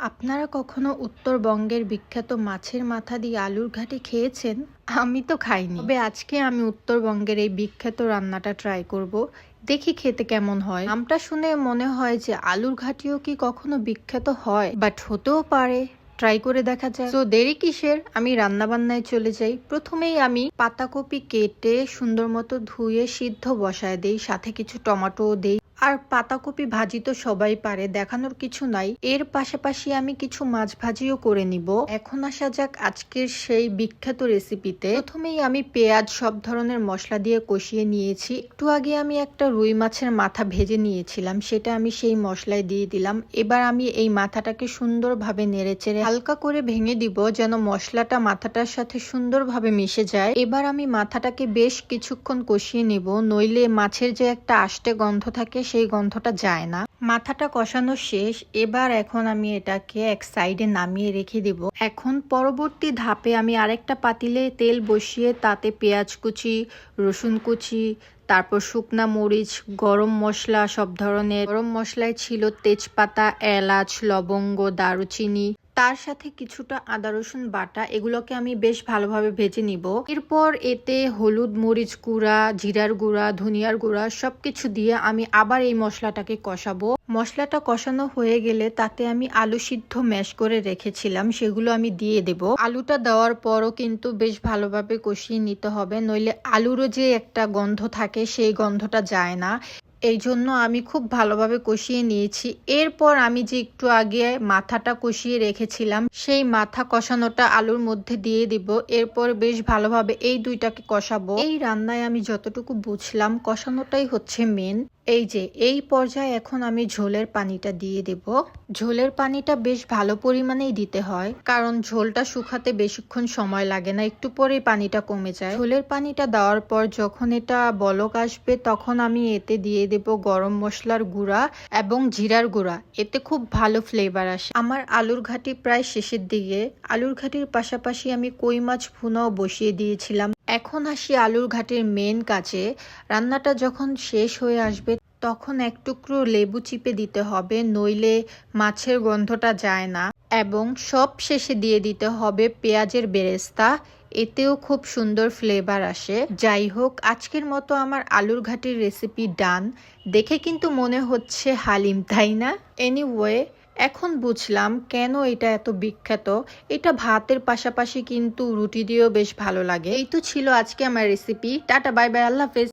আপনারা কখনো উত্তরবঙ্গের বিখ্যাত মাছের মাথা দিয়ে আলুর ঘাটি খেয়েছেন? আমি তো খাইনি। তবে আজকে আমি উত্তরবঙ্গের এই বিখ্যাত রান্নাটা ট্রাই করব। দেখি খেতে কেমন হয়। নামটা শুনে মনে হয় যে আলুর ঘাটিও কি কখনো বিখ্যাত হয় বাট হতেও পারে। ট্রাই করে দেখা যায় তো দেরি কিসের? আমি রান্নাবান্নায় চলে যাই। প্রথমেই আমি পাতাকপি কেটে সুন্দর মতো ধুয়ে সিদ্ধ বসায় দেই। সাথে কিছু টমেটোও দেই। আর পাতাকপি ভাজি তো সবাই পারে, দেখানোর কিছু নাই। এর পাশাপাশি আমি কিছু মাছ ভাজিও করে নিব। এখন আসা যাক আজকের সেই বিখ্যাত রেসিপিতে। প্রথমেই আমি পেঁয়াজ সব ধরনের মশলা দিয়ে কষিয়ে নিয়েছি। একটু আগে আমি একটা রুই মাছের মাথা ভেজে নিয়েছিলাম, সেটা আমি সেই মশলায় দিয়ে দিলাম। এবার আমি এই মাথাটাকে সুন্দরভাবে নেড়েচেড়ে হালকা করে ভেঙে দিব যেন মশলাটা মাথাটার সাথে সুন্দরভাবে মিশে যায়। এবার আমি মাথাটাকে বেশ কিছুক্ষণ কষিয়ে নিব, নইলে মাছের যে একটা আষ্টে গন্ধ থাকে সেই গন্ধটা যায় না। মাথাটা কষানো শেষ। এবার এখন আমি এটাকে এক সাইডে নামিয়ে রেখে দিব। এখন পরবর্তী ধাপে আমি আরেকটা পাতিলে তেল বসিয়ে তাতে পেঁয়াজ কুচি, রসুন কুচি, তারপর শুকনা মরিচ, গরম মশলা সব ধরনের। গরম মশলায় ছিল তেজপাতা, এলাচ, লবঙ্গ, দারুচিনি। তার সাথে কিছুটা আদা, রসুন বাটা, এগুলোকে আমি বেশ ভালোভাবে ভেজে নিব। এরপর এতে হলুদ, মরিচ গুঁড়া, জিরার গুঁড়া, ধনিয়ার গুঁড়া সবকিছু দিয়ে আমি আবার এই মশলাটাকে কষাবো। মশলাটা কষানো হয়ে গেলে তাতে আমি আলু সিদ্ধ ম্যাশ করে রেখেছিলাম, সেগুলো আমি দিয়ে দেব। আলুটা দেওয়ার পরও কিন্তু বেশ ভালোভাবে কষিয়ে নিতে হবে, নইলে আলুরও যে একটা গন্ধ থাকে সেই গন্ধটা যায় না। এই জন্য আমি খুব ভালোভাবে কষিয়ে নিয়েছি। এরপর আমি যে একটু আগে মাথাটা কষিয়ে রেখেছিলাম, সেই মাথা কষানোটা আলুর মধ্যে দিয়ে দিব। এরপর বেশ ভালোভাবে এই দুইটাকে কষাবো। এই রান্নায় আমি যতটুকু বুঝলাম, কষানোটাই হচ্ছে মেন এই যে, এই পর্যায়ে এখন আমি ঝোলের পানিটা দিয়ে দেব। ঝোলের পানিটা বেশ ভালো পরিমাণেই দিতে হয়, কারণ ঝোলটা শুকাতে বেশিক্ষণ সময় লাগে না, একটু পরেই পানিটা কমে যায়। ঝোলের পানিটা দেওয়ার পর যখন এটা বলক আসবে, তখন আমি এতে দিয়ে দেব গরম মশলার গুঁড়া এবং জিরার গুঁড়া। এতে খুব ভালো ফ্লেভার আসে। আমার আলুর ঘাটি প্রায় শেষের দিকে। আলুর ঘাটির পাশাপাশি আমি কই মাছ ভুনাও বসিয়ে দিয়েছিলাম। এখন আসি আলুর ঘাটির মেন কাজে। রান্নাটা যখন শেষ হয়ে আসবে তখন এক টুকরো লেবু চিপে দিতে হবে, নইলে মাছের গন্ধটা যায় না। এবং সব শেষে দিয়ে দিতে হবে পেঁয়াজের বেরেস্তা। এতেও খুব সুন্দর ফ্লেভার আসে। যাই হোক, আজকের মতো আমার আলুর ঘাটির রেসিপি ডান। দেখে কিন্তু মনে হচ্ছে হালিম, তাই না? এনিওয়ে এখন বুঝলাম কেন এটা এত বিখ্যাত। এটা ভাতের পাশাপাশি কিন্তু রুটি দিয়েও বেশ ভালো লাগে। এই তো ছিল আজকে আমার রেসিপি। টাটা, বাই বাই, আল্লাহ হাফেজ।